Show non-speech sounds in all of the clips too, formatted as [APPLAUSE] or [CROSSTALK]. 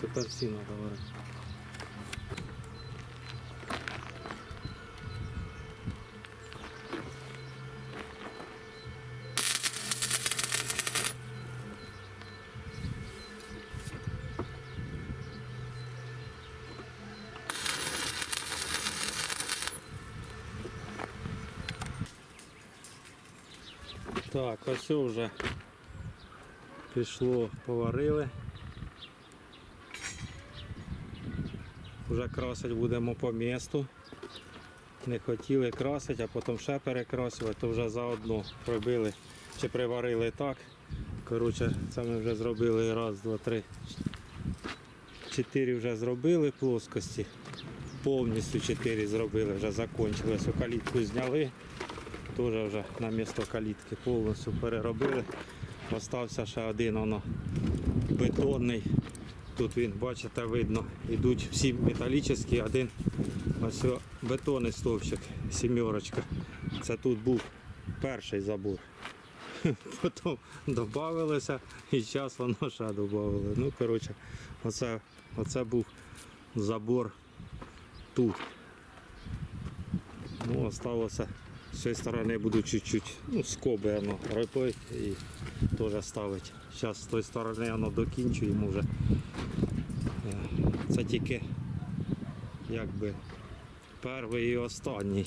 тепер всі треба. Так, ось вже пішло, поварили. Вже красити будемо по місту. Не хотіли красити, а потім ще перекрасувати, то вже заодно пробили чи приварили так. Коротше, це ми вже зробили раз, два, три. Чотири вже зробили плоскості. Повністю чотири зробили, вже закончили. Ось калітку зняли. Теж вже на місто калітки повністю переробили. Остався ще один воно бетонний. Тут він, бачите, видно, йдуть всі металічні, один ось бетонний стовпчик, сімерочка. Це тут був перший забор. [LAUGHS] Потім додавалося і зараз воно ще додали. Ну, коротше, оце, оце був забор тут. Ну, осталося з цієї сторони буду чуть-чуть, ну, скоби воно робити і теж ставити. Зараз з тої сторони воно докінчуємо вже. Е, Це тільки якби перший і останній.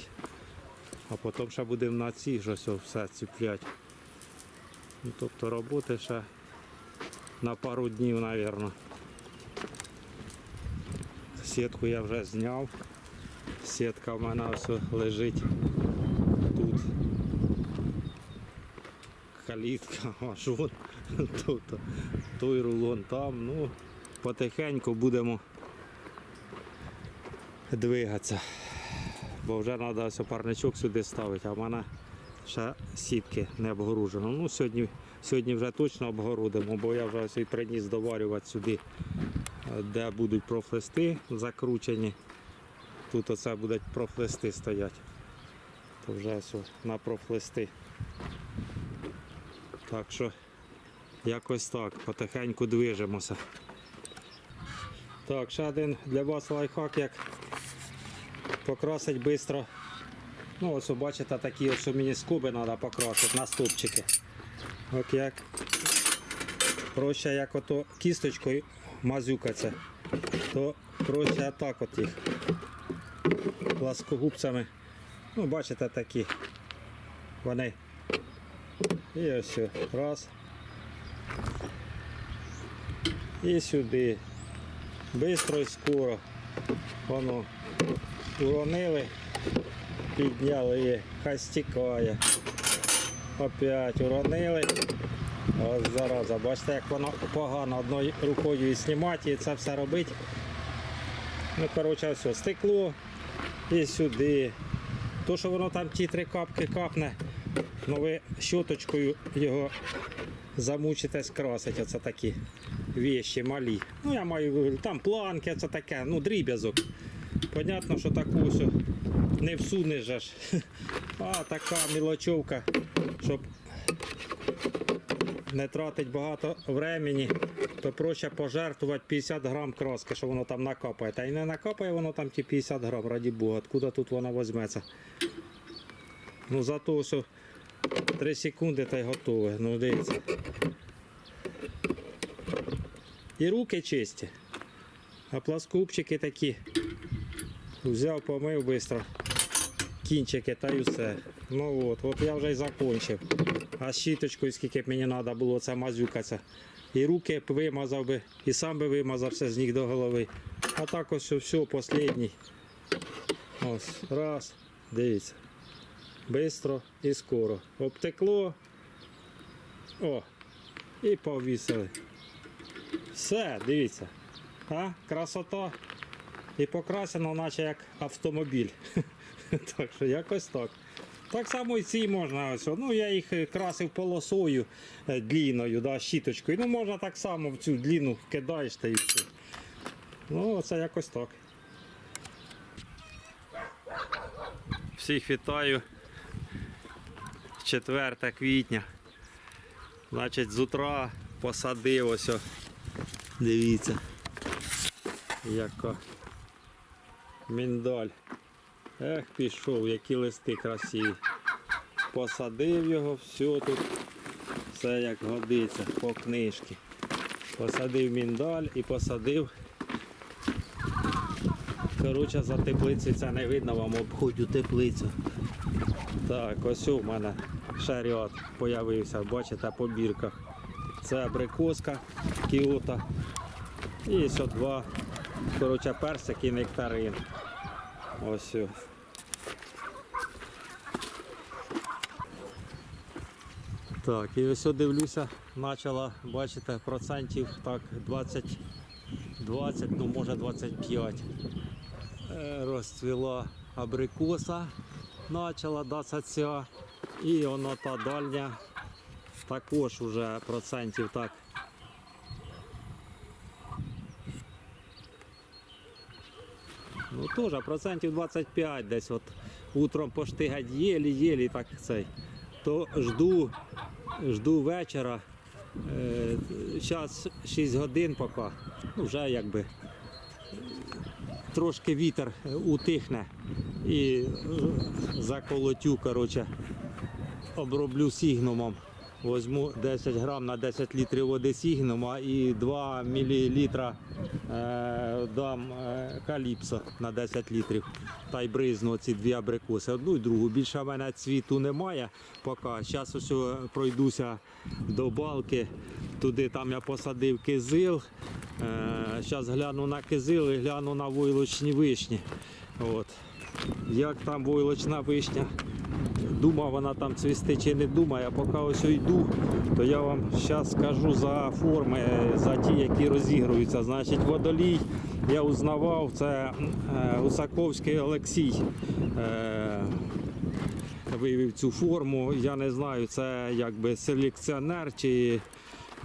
А потім ще будемо на ці ж все ціпляти. Ну, тобто роботи ще на пару днів, мабуть. Сітку я вже зняв. Сітка в мене ось лежить тут. Калітка, [LAUGHS] аж вон. Тобто той рулон там. Ну, потихеньку будемо двигатися. Бо вже треба ось парничок сюди ставити, а в мене ще сітки не обгоружено. Ну, сьогодні, сьогодні вже точно обгородимо, бо я вже ось приніс доварювати сюди, де будуть профлисти закручені. Тут оце будуть профлисти стоять. То вже ось на профлисти. Так що якось так, потихеньку движемося. Так, ще один для вас лайфхак, як покрасить швидко. Ну, ось бачите, такі ось мені скуби треба покрасити на стовпчики. От як проще як ото кісточкою мазюкаться, то проще так от їх пласкогубцями. Ну, бачите, такі. Вони. І ось раз. І сюди. Бистро і скоро. Воно уронили, підняли хай стікає. Опять уронили. Ось зараза, бачите, як воно погано одною рукою і знімати, і це все робити. Ну, коротше, все, стекло і сюди. То, що воно там ті три капки капне, ну ви щоточкою його замучитесь красити. Оце такі вещі малі. Ну, я маю там планки, це таке, ну, дріб'язок. Понятно, що таку ось не всунеш же ж. [LAUGHS] А така мілочовка, щоб не тратить багато времени, то проще пожертвувати 50 грам краски, що воно там накапає. Та й не накапає воно там ті 50 грам, раді Бога, откуда тут вона візьметься. Ну зато ось 3 секунди та й готове. Ну дивіться. І руки чисті. А пласкупчики такі. Взяв, помив швидко. Кінчики та й все. Ну от, от я вже й закончив. А щіточкою, скільки б мені треба було це мазюкатися. І руки б вимазав би, і сам би вимазався з ніг до голови. А так ось все, останній. Ось, раз, дивіться. Бистро і скоро. Обтекло. О, і повісили. Все, дивіться. А, красота. І покрасено, наче як автомобіль. [LAUGHS] Так що якось так. Так само і ці можна. Ось, ну, я їх е, красив полосою е, длінною, да, щіточкою. Ну, можна так само в цю дліну кидаєш та і все. Ну, це якось так. Всіх вітаю. 4 квітня. Значить, з утра посадив ось. Дивіться. Яка міндаль. Ех, пішов, які листи красиві. Посадив його, все тут, все як годиться, по книжці. Посадив міндаль і посадив. Коротше, за теплицею це не видно, вам обходю теплицю. Так, ось у мене ще ряд появився, бачите, по бірках. Це абрикоска, кіота. І ще два. Коротше, персик і нектарин. Ось. Так, і ось дивлюся, почала, бачите, процентів так 20, 20, ну може 25. Е, Розцвіла абрикоса, почала дасаться. І воно та дальня також уже процентів так. Ну теж процентів 25 десь от утром поштигать єлі-єлі так цей. То жду, жду вечора. Зараз 6 годин поки. Ну, вже якби трошки вітер е, утихне і е, заколотю, коротше, оброблю сігнумом. Возьму 10 грам на 10 літрів води сігнума і 2 мл е, дам е, каліпсо на 10 літрів. Та й бризну ці дві абрикоси, одну і другу. Більше в мене цвіту немає поки. Зараз ось пройдуся до балки. Туди там я посадив кизил. Зараз гляну на кизил і гляну на войлочні вишні. От. Як там войлочна вишня? Думав вона там цвісти чи не думає, а поки ось йду, то я вам зараз скажу за форми, е, за ті, які розігруються. Значить, водолій я узнавав, це е, Гусаковський Олексій. Е, вивів цю форму. Я не знаю, це якби селекціонер чи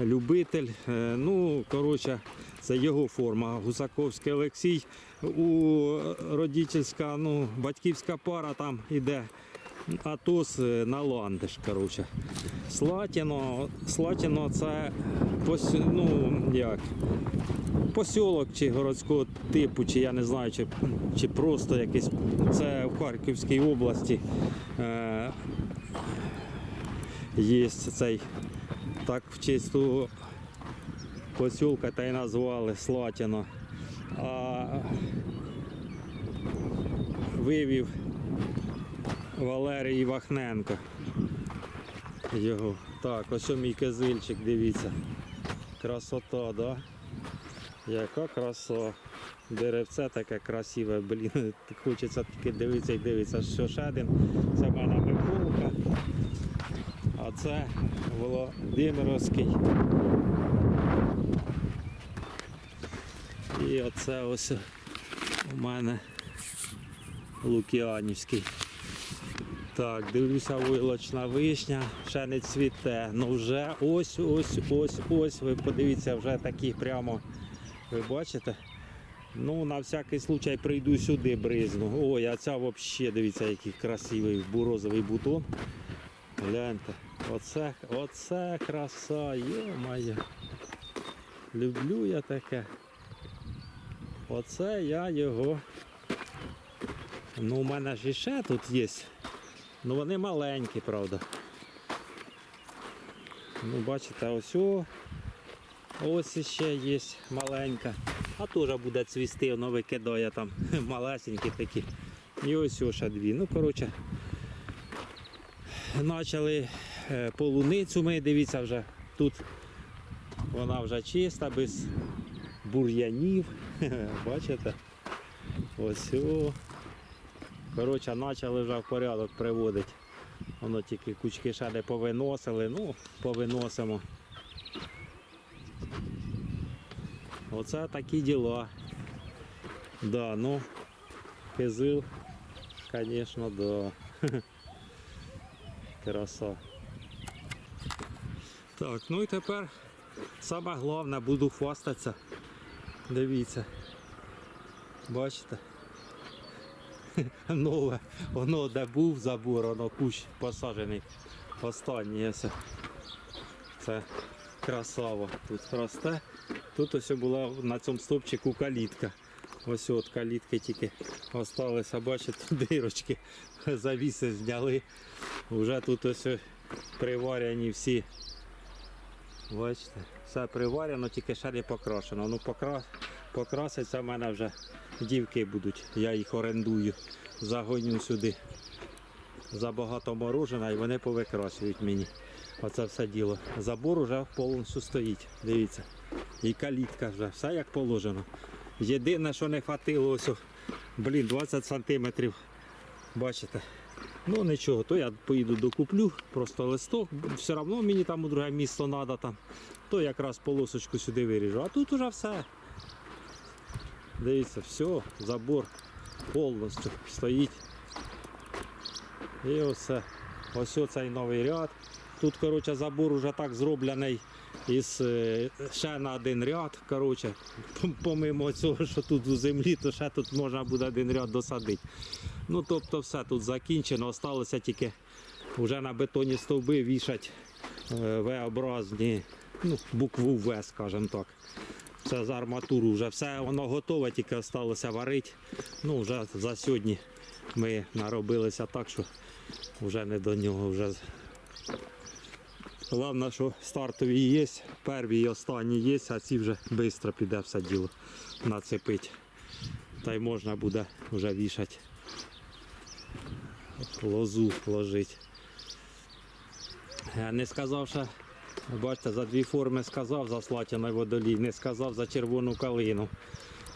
любитель. Е, Ну, коротше, це його форма. Гусаковський Олексій. У родительська, ну, батьківська пара там іде. Атос е, на ландиш, коротше. Слатіно, Слатіно це пос- ну, як, посілок чи городського типу, чи я не знаю, чи, чи просто якийсь. Це в Харківській області. Е, є цей так в того посілка та й назвали Слатіно. А вивів Валерій Вахненко. Його. Так, ось мій козильчик, дивіться. Красота, да? Яка краса. Деревце таке красиве, блін. [LAUGHS] Хочеться тільки дивитися і дивитися, що ще один. Це в мене Миколка. А це Володимировський. І оце ось у мене Лукіанівський. Так, дивлюся, вилочна вишня, ще не цвіте. Ну вже ось, ось, ось, ось. Ви подивіться, вже такі прямо. Ви бачите? Ну, на всякий случай прийду сюди бризну. Ой, а ця взагалі, дивіться, який красивий бурозовий бутон. Гляньте. Оце, оце краса, йо-моє. Люблю я таке. Оце я його. Ну, у мене ж іще тут є. Ну вони маленькі, правда. Ну, бачите, ось о, ось іще є маленька. А теж буде цвісти, воно викидає там [LAUGHS] малесенькі такі. І ось ще дві. Ну, коротше, почали е, полуницю ми, дивіться вже тут вона вже чиста, без бур'янів. [LAUGHS] Бачите? Ось о. Коротше, почали вже в порядок приводити. Воно тільки кучки ще не повиносили, ну, повиносимо. Оце такі діла. Да, ну, кизил, звісно, да. [LAUGHS] Краса. Так, ну і тепер саме головне буду хвастатися. Дивіться. Бачите? [LAUGHS] нове, воно де був забор, воно кущ посаджений. Останній ось. Це красава. Тут росте. Тут ось була на цьому стовпчику калітка. Ось от калітки тільки осталися, бачите, дирочки. [LAUGHS] Завіси зняли. Вже тут ось приварені всі. Бачите, все приварено, тільки ще не покрашено. Ну покра... покраситься в мене вже дівки будуть. Я їх орендую, загоню сюди. Забагато морожена і вони повикрасують мені. Оце все діло. Забор уже повністю стоїть. Дивіться. І калітка вже, все як положено. Єдине, що не хватило, ось, блін, 20 сантиметрів. Бачите? Ну нічого, то я поїду докуплю, просто листок, все одно мені там у друге місто треба там, то якраз полосочку сюди виріжу. А тут уже все. Дивіться, все, забор повністю стоїть. І оце. Ось цей новий ряд. Тут, коротше, забор уже так зроблений із е, ще на один ряд. Коротше, помимо цього, що тут у землі, то ще тут можна буде один ряд досадити. Ну, тобто все тут закінчено, осталося тільки вже на бетонні стовби вішать е, V-образні, ну, букву В, скажімо так. Це з арматуру вже все воно готове, тільки залишилося варити. Ну, вже за сьогодні ми наробилися так, що вже не до нього. Вже... Головне, що стартові є, перві і останні є, а ці вже швидко піде все діло нацепить. Та й можна буде вже вішати лозу ложити. Не сказав ще, бачите, за дві форми сказав за слатяний водолій, не сказав за червону калину.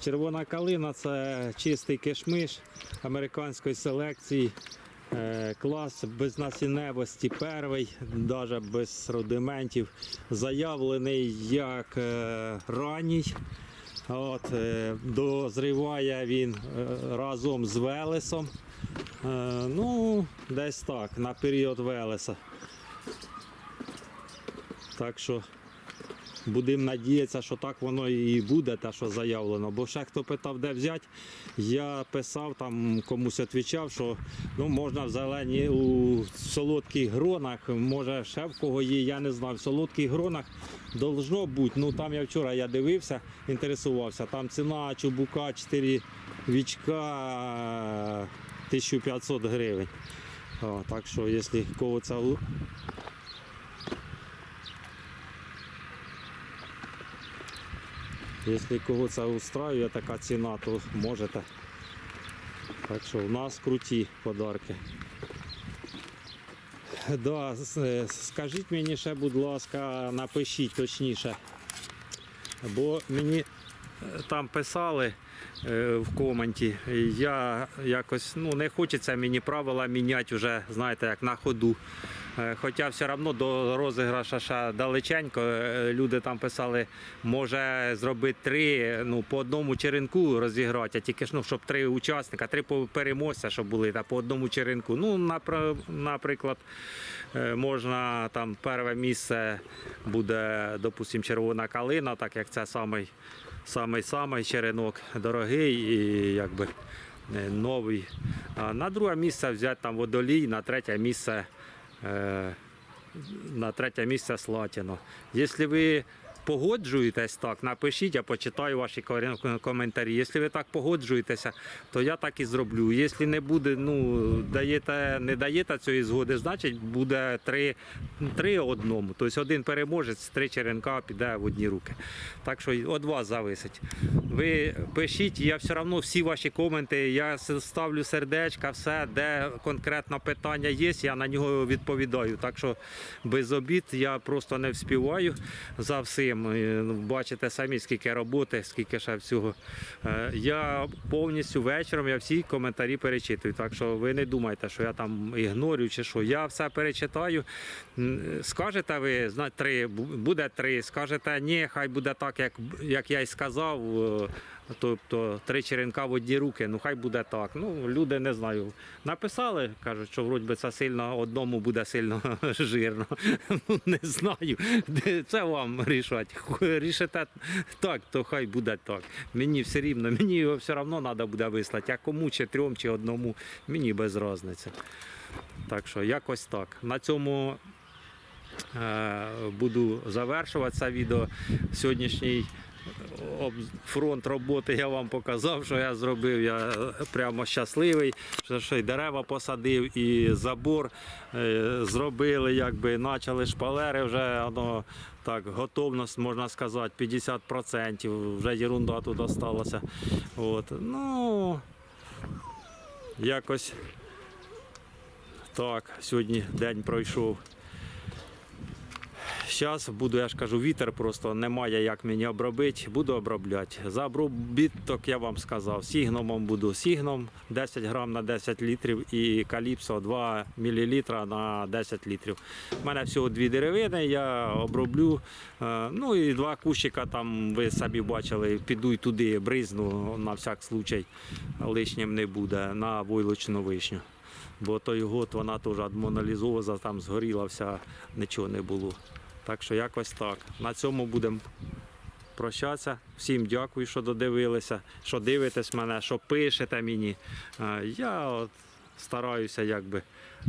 Червона калина це чистий кишмиш американської селекції. Е, Клас безнасінневості перший, навіть без рудиментів, заявлений як е, ранній. От, е, дозріває він разом з Велесом. Ну, десь так, на період Велеса. Так що будемо надіятися, що так воно і буде, те, що заявлено. Бо ще хто питав, де взяти, я писав там комусь відповідав, що ну, можна в зелені у солодких гронах, може ще в кого є, я не знаю. В солодких гронах должно бути. Ну там я вчора я дивився, інтересувався. Там ціна чубука 4 вічка 1500 гривень. Так що, якщо кого це Якщо кого це устраює така ціна, то можете. Так що в нас круті подарки. Да, е, скажіть мені ще, будь ласка, напишіть точніше. Бо мені е, там писали е, в коменті, я якось ну, не хочеться мені правила міняти вже, знаєте, як на ходу. Е, Хоча все одно до розіграша ще далеченько. Е, Люди там писали, може зробити три, ну, по одному черенку розіграти, а тільки ж, ну, щоб три учасника, три переможця, щоб були та, по одному черенку. Ну, наприклад, е, можна там перше місце буде, допустимо, червона калина, так як це самий, самий, самий черенок дорогий і якби новий. А на друге місце взяти там водолій, на третє місце. Е, на третє місце Слатіно. Якщо ви погоджуєтесь так, напишіть, я почитаю ваші коментарі. Якщо ви так погоджуєтеся, то я так і зроблю. Якщо не буде, ну даєте, не даєте цієї згоди, значить буде три, три одному. Тобто один переможець, три черенка піде в одні руки. Так що від вас зависить. Ви пишіть, я все одно всі ваші коменти, я ставлю сердечка, все, де конкретно питання є, я на нього відповідаю. Так що без обід я просто не вспіваю за всім. І, ну, Бачите самі, скільки роботи, скільки ще всього. Е, Я повністю вечором я всі коментарі перечитую. Так що ви не думайте, що я там ігнорю чи що. Я все перечитаю. Скажете ви, три, буде три. Скажете, ні, хай буде так, як, як я й сказав. Тобто три черенка в одні руки, ну хай буде так. Ну, люди не знаю. Написали, кажуть, що вроді це сильно одному буде сильно [LAUGHS] жирно. [LAUGHS] Ну, не знаю. Це вам рішати. Рішите так, то хай буде так. Мені все рівно, [LAUGHS] мені його все одно треба буде вислати. А кому, чи трьом, чи одному, мені без різниці. Так що якось так. На цьому е, буду завершувати це відео. Сьогоднішній фронт роботи я вам показав, що я зробив. Я прямо щасливий, що, й дерева посадив, і забор е, зробили, якби почали шпалери вже воно так, готовність, можна сказати, 50%. Вже ерунда тут залишилася. От. Ну, якось так, сьогодні день пройшов. Зараз буду, я ж кажу, вітер просто немає як мені обробити, буду обробляти. За обробіток я вам сказав, сігномом буду сігном 10 грам на 10 літрів і каліпсо 2 мл на 10 літрів. У мене всього дві деревини, я оброблю. Е, Ну і два кущика там ви самі бачили, піду й туди, бризну на всяк случай, лишнім не буде на войлочну вишню. Бо той год вона теж адмоналізоза, там згоріла вся, нічого не було. Так що якось так. На цьому будемо прощатися. Всім дякую, що додивилися, що дивитесь мене, що пишете мені. Е, Я от стараюся якби.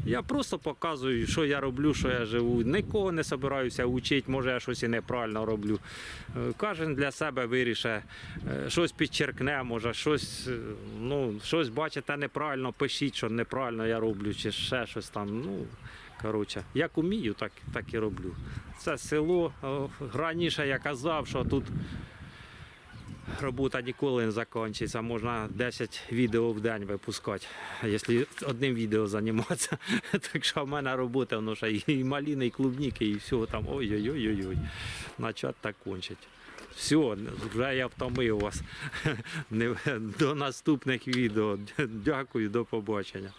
Я просто показую, що я роблю, що я живу. Нікого не збираюся вчити, може я щось і неправильно роблю. Е, Кожен для себе вирішить, е, щось підчеркне, може, щось, ну, щось бачите неправильно, пишіть, що неправильно я роблю, чи ще щось там. Ну, коротше, як умію, так, так і роблю. Це село. Раніше я казав, що тут робота ніколи не закінчиться. Можна 10 відео в день випускати, якщо одним відео займатися. [LAUGHS] Так що в мене робота воно ще і маліни, і клубніки, і всього там. Ой-ой-ой-ой. Начать так кончить. Все, вже я втомив вас. [LAUGHS] До наступних відео. Дякую, до побачення.